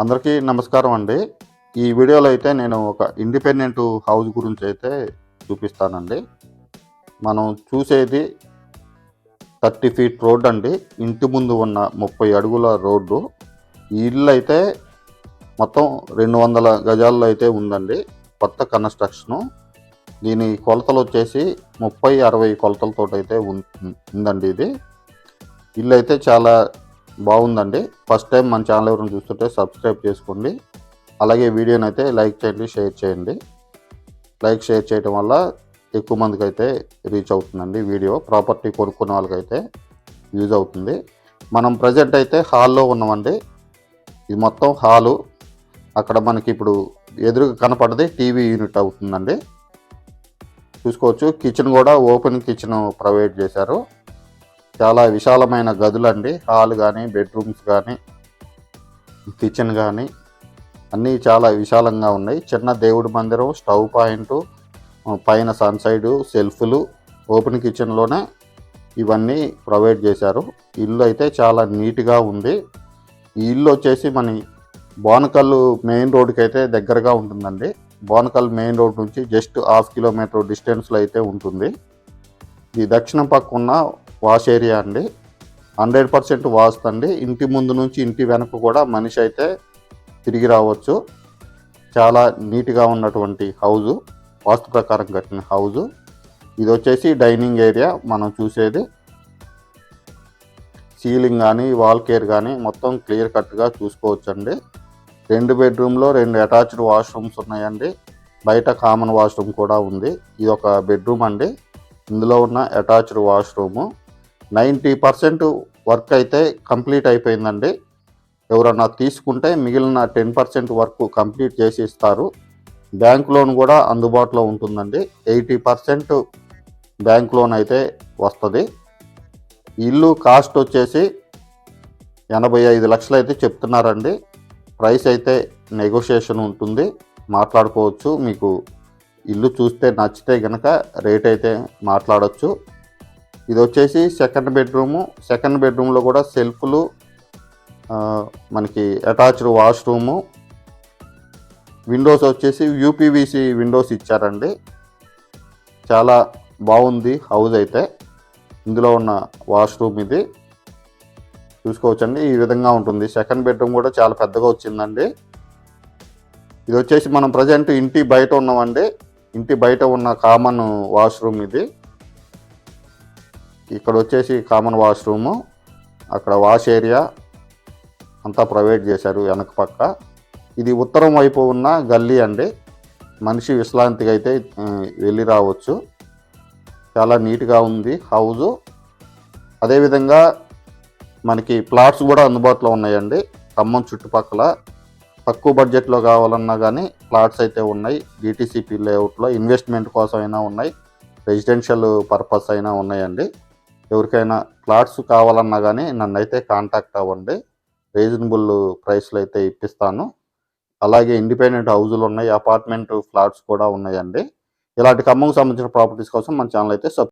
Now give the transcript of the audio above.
అందరికీ నమస్కారం అండి. ఈ వీడియోలో అయితే నేను ఒక ఇండిపెండెంట్ హౌస్ గురించి అయితే చూపిస్తానండి. మనం చూసేది థర్టీ ఫీట్ రోడ్ అండి. ఇంటి ముందు ఉన్న ముప్పై అడుగుల రోడ్డు. ఈ ఇల్లు అయితే మొత్తం రెండు వందల గజాల్లో అయితే ఉందండి. కొత్త కన్స్ట్రక్షను. దీని కొలతలు వచ్చేసి ముప్పై అరవై కొలతలతో అయితే ఉం- ఉందండి ఇది. ఇల్లు అయితే చాలా బాగుందండి. ఫస్ట్ టైం మన ఛానల్ ఎవరైనా చూస్తుంటే సబ్స్క్రైబ్ చేసుకోండి. అలాగే వీడియోని అయితే లైక్ చేయండి షేర్ చేయండి. లైక్ షేర్ చేయడం వల్ల ఎక్కువ మందికి అయితే రీచ్ అవుతుందండి వీడియో. ప్రాపర్టీ కొనుక్కున్న వాళ్ళకైతే యూజ్ అవుతుంది. మనం ప్రజెంట్ అయితే హాల్లో ఉన్నామండి. ఇది మొత్తం హాలు అక్కడ మనకి ఇప్పుడు ఎదురుగా కనపడది టీవీ యూనిట్ అవుతుందండి. చూసుకోవచ్చు. కిచెన్ కూడా ఓపెన్ కిచెన్ ప్రొవైడ్ చేశారు. చాలా విశాలమైన గదులండి. హాల్ కానీ బెడ్రూమ్స్ కానీ కిచెన్ కానీ అన్నీ చాలా విశాలంగా ఉన్నాయి. చిన్న దేవుడి మందిరం స్టవ్ పాయింట్ పైన సన్ సైడ్ సెల్ఫ్లు ఓపెన్ కిచెన్లోనే ఇవన్నీ ప్రొవైడ్ చేశారు. ఇల్లు అయితే చాలా నీట్గా ఉంది. ఈ ఇల్లు వచ్చేసి మన బోనకల్లు మెయిన్ రోడ్కి అయితే దగ్గరగా ఉంటుందండి. బోనకల్ మెయిన్ రోడ్ నుంచి జస్ట్ హాఫ్ కిలోమీటర్ డిస్టెన్స్లో అయితే ఉంటుంది. ఈ దక్షిణం పక్క ఉన్న వాష్ ఏరియా అండి. హండ్రెడ్ పర్సెంట్ వాస్తు అండి. ఇంటి ముందు నుంచి ఇంటి వెనక కూడా మనిషి అయితే తిరిగి రావచ్చు. చాలా నీట్గా ఉన్నటువంటి హౌజు వాస్తు ప్రకారం కట్టిన హౌజు. ఇది వచ్చేసి డైనింగ్ ఏరియా మనం చూసేది. సీలింగ్ కానీ వాల్ కేర్ కానీ మొత్తం క్లియర్ కట్గా చూసుకోవచ్చండి. రెండు బెడ్రూమ్లో రెండు అటాచ్డ్ వాష్రూమ్స్ ఉన్నాయండి. బయట కామన్ వాష్రూమ్ కూడా ఉంది. ఇది ఒక బెడ్రూమ్ అండి. ఇందులో ఉన్న attached washroom. Ninety percent work అయితే కంప్లీట్ అయిపోయిందండి. ఎవరన్నా తీసుకుంటే మిగిలిన టెన్ పర్సెంట్ వర్క్ కంప్లీట్ చేసి ఇస్తారు బ్యాంక్ లోన్ కూడా అందుబాటులో ఉంటుందండి. ఎయిటీ పర్సెంట్ బ్యాంక్ లోన్ అయితే వస్తుంది. ఇల్లు కాస్ట్ వచ్చేసి ఎనభై ఐదు లక్షలు అయితే చెప్తున్నారండి. ప్రైస్ అయితే నెగోషియేషన్ ఉంటుంది. మాట్లాడుకోవచ్చు. మీకు ఇల్లు చూస్తే నచ్చితే కనుక రేట్ అయితే మాట్లాడవచ్చు ఇది వచ్చేసి సెకండ్ బెడ్రూము సెకండ్ బెడ్రూమ్లో కూడా సెల్ఫ్లు మనకి అటాచ్డ్ వాష్రూము. విండోస్ వచ్చేసి యూపీవీసీ విండోస్ ఇచ్చారండి. చాలా బాగుంది హౌస్ అయితే. ఇందులో ఉన్న వాష్రూమ్ ఇది. చూసుకోవచ్చండి ఈ విధంగా ఉంటుంది. సెకండ్ బెడ్రూమ్ కూడా చాలా పెద్దగా వచ్చిందండి. ఇది వచ్చేసి మనం ప్రజెంట్ ఇంటి బయట ఉన్నామండి. ఇంటి బయట ఉన్న కామన్ వాష్రూమ్ ఇది. ఇక్కడ వచ్చేసి కామన్ వాష్రూము అక్కడ వాష్ ఏరియా అంతా ప్రొవైడ్ చేశారు వెనక పక్క. ఇది ఉత్తరం వైపు ఉన్న గల్లీ అండి. మనిషి విశ్రాంతిగా అయితే వెళ్ళి రావచ్చు. చాలా నీట్గా ఉంది హౌజు. అదేవిధంగా మనకి ప్లాట్స్ కూడా అందుబాటులో ఉన్నాయండి. ఖమ్మం చుట్టుపక్కల తక్కువ బడ్జెట్లో కావాలన్నా కానీ ప్లాట్స్ అయితే ఉన్నాయి. డిటీసీపీ లేఅవుట్లో ఇన్వెస్ట్మెంట్ కోసం అయినా ఉన్నాయి. రెసిడెన్షియల్ పర్పస్ అయినా ఉన్నాయండి. ఎవరికైనా ప్లాట్స్ కావాలన్నా కానీ నన్ను అయితే కాంటాక్ట్ అవ్వండి. రీజనబుల్ ప్రైస్లో అయితే ఇప్పిస్తాను. అలాగే ఇండిపెండెంట్ హౌజులు ఉన్నాయి అపార్ట్మెంట్ ఫ్లాట్స్ కూడా ఉన్నాయండి. ఇలాంటి ఖమ్మంకి సంబంధించిన ప్రాపర్టీస్ కోసం మన ఛానల్ అయితే సబ్